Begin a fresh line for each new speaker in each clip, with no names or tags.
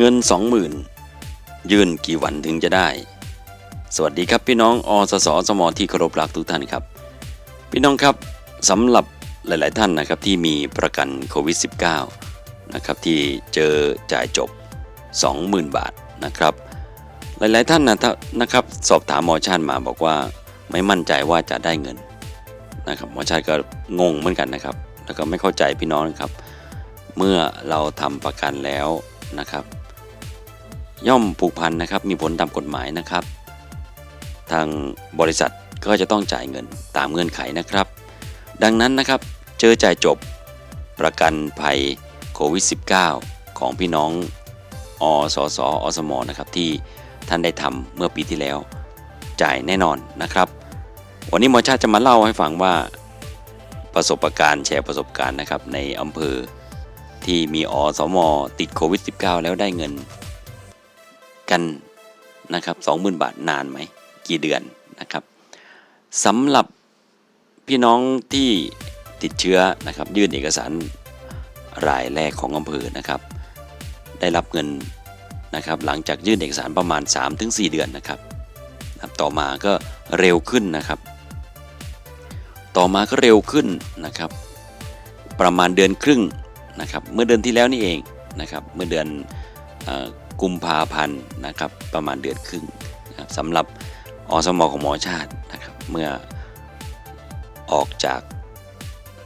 เงิน 20,000 ยื่นกี่วันถึงจะได้ สวัสดีครับพี่น้องอสสสมที่เคารพรักทุกท่านครับ พี่น้องครับสำหรับหลาย ๆ ท่านนะครับที่มีประกันโควิด -19 นะครับที่เจอจ่ายจบ 20,000 บาทนะครับ หลาย ๆ ท่านนะถ้านะครับสอบถามหมอชาติมาบอกว่าไม่มั่นใจว่าจะได้เงินนะครับหมอชาติก็งงเหมือนกันนะครับ แล้วก็ไม่เข้าใจพี่น้องนะครับ เมื่อเราทำประกันแล้วนะครับ ย่อมผูกพันนะครับมีผลตามกฎหมายนะครับ ทางบริษัทก็จะต้องจ่ายเงินตามเงื่อนไขนะครับ ดังนั้นนะครับเจอจ่ายจบประกันภัยโควิด -19 ของพี่น้องอสสอสมนะครับที่ท่านได้ทำเมื่อปีที่แล้ว จ่ายแน่นอนนะครับ วันนี้หมอชาติจะมาเล่าให้ฟังว่าประสบการณ์แชร์ประสบการณ์นะครับในอำเภอที่มีอสมติดโควิด -19 แล้วได้เงิน กันนะครับ20,000บาทนานไหมกี่เดือนนะครับสำหรับพี่น้องที่ติดเชื้อนะครับยื่นเอกสารรายแรกของอำเภอนะครับ ได้รับเงินนะครับหลังจากยื่นเอกสารประมาณ 3-4 เดือนนะครับนะครับต่อมาก็เร็วขึ้นนะครับ ต่อมาก็เร็วขึ้นนะครับ ประมาณเดือนครึ่งนะครับ เมื่อเดือนที่แล้วนี่เองนะครับ เมื่อเดือนอ กุมภาพันธ์นะครับประมาณเดือนครึ่งนะครับสำหรับอสมของหมอชาตินะครับเมื่อออกจาก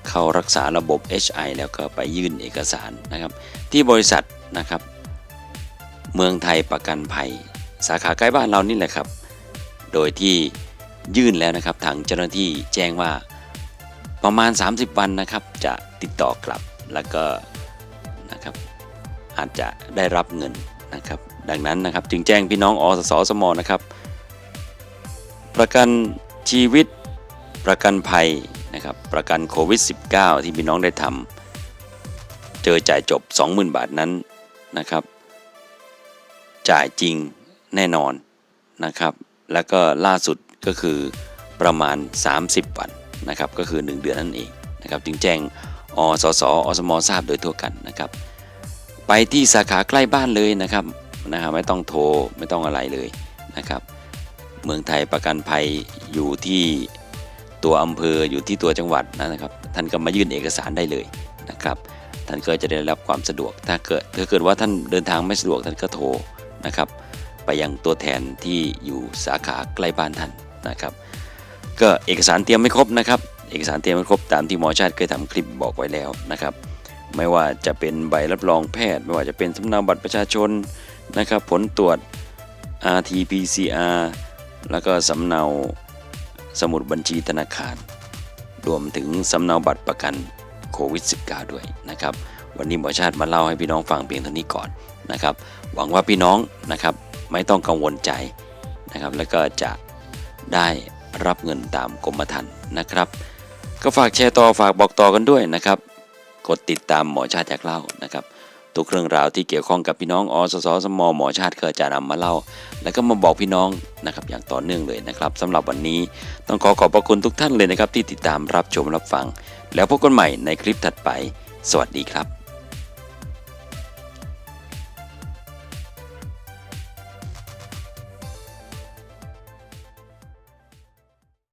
เข้ารักษาระบบ HI แล้วก็ไปยื่นเอกสารนะครับที่บริษัทนะครับเมืองไทยประกันภัย สาขาใกล้บ้านเรานี่แหละครับ โดยที่ยื่นแล้วนะครับทางเจ้าหน้าที่แจ้งว่าประมาณ 30 วันนะครับจะติดต่อกลับแล้วก็นะครับอาจจะได้รับเงิน นะครับดังนั้นนะครับจึงแจ้งพี่น้องอสสสมนะครับ ประกันชีวิตประกันภัยนะครับประกันโควิด -19 ที่พี่น้องได้ทำเจอจ่ายจบ 20,000 บาทนั้นนะครับ จ่ายจริงแน่นอนนะครับ แล้วก็ล่าสุดก็คือประมาณ 30 วันนะครับ ก็คือ 1 เดือนนั่นเองนะครับ จึงแจ้งอสสอสมทราบโดยทั่วกันนะครับ ไปที่สาขาใกล้บ้านเลยนะครับนะครับไม่ต้องโทรไม่ต้องอะไรเลยนะครับ เมืองไทยประกันภัยอยู่ที่ตัวอำเภออยู่ที่ตัวจังหวัดนะครับ ท่านก็มายื่นเอกสารได้เลยนะครับ ท่านก็จะได้รับความสะดวก ถ้าเกิดถ้าเกิดว่าท่านเดินทางไม่สะดวกท่านก็โทรนะครับ ไปยังตัวแทนที่อยู่สาขาใกล้บ้านท่านนะครับ ก็เอกสารเตรียมไม่ครบนะครับ เอกสารเตรียมไม่ครบตามที่หมอชาติเคยทำคลิปบอกไว้แล้วนะครับ ไม่ว่าจะเป็นใบรับรองแพทย์ ไม่ว่าจะเป็นสำเนาบัตรประชาชนนะครับผลตรวจ RT-PCR แล้วก็สำเนาสมุดบัญชีธนาคาร รวมถึงสำเนาบัตรประกันโควิด -19 ด้วยนะครับ วันนี้หมอชาติมาเล่าให้พี่น้องฟังเพียงเท่านี้ก่อนนะครับ หวังว่าพี่น้องนะครับไม่ต้องกังวลใจนะครับ แล้วก็จะได้รับเงินตามกรมธรรม์นะครับ ก็ฝากแชร์ต่อฝากบอกต่อกันด้วยนะครับ กดติดตามหมอชาติอยากเล่านะครับทุกเรื่องราวที่เกี่ยวข้องกับพี่น้องอสสสมหมอชาติเคยจะนำมาเล่า แล้วก็มาบอกพี่น้องนะครับอย่างต่อเนื่องเลยนะครับสำหรับวันนี้ต้องขอขอบพระคุณทุกท่านเลยนะครับที่ติดตามรับชมรับฟัง แล้วพบกันใหม่ในคลิปถัดไป สวัสดีครับ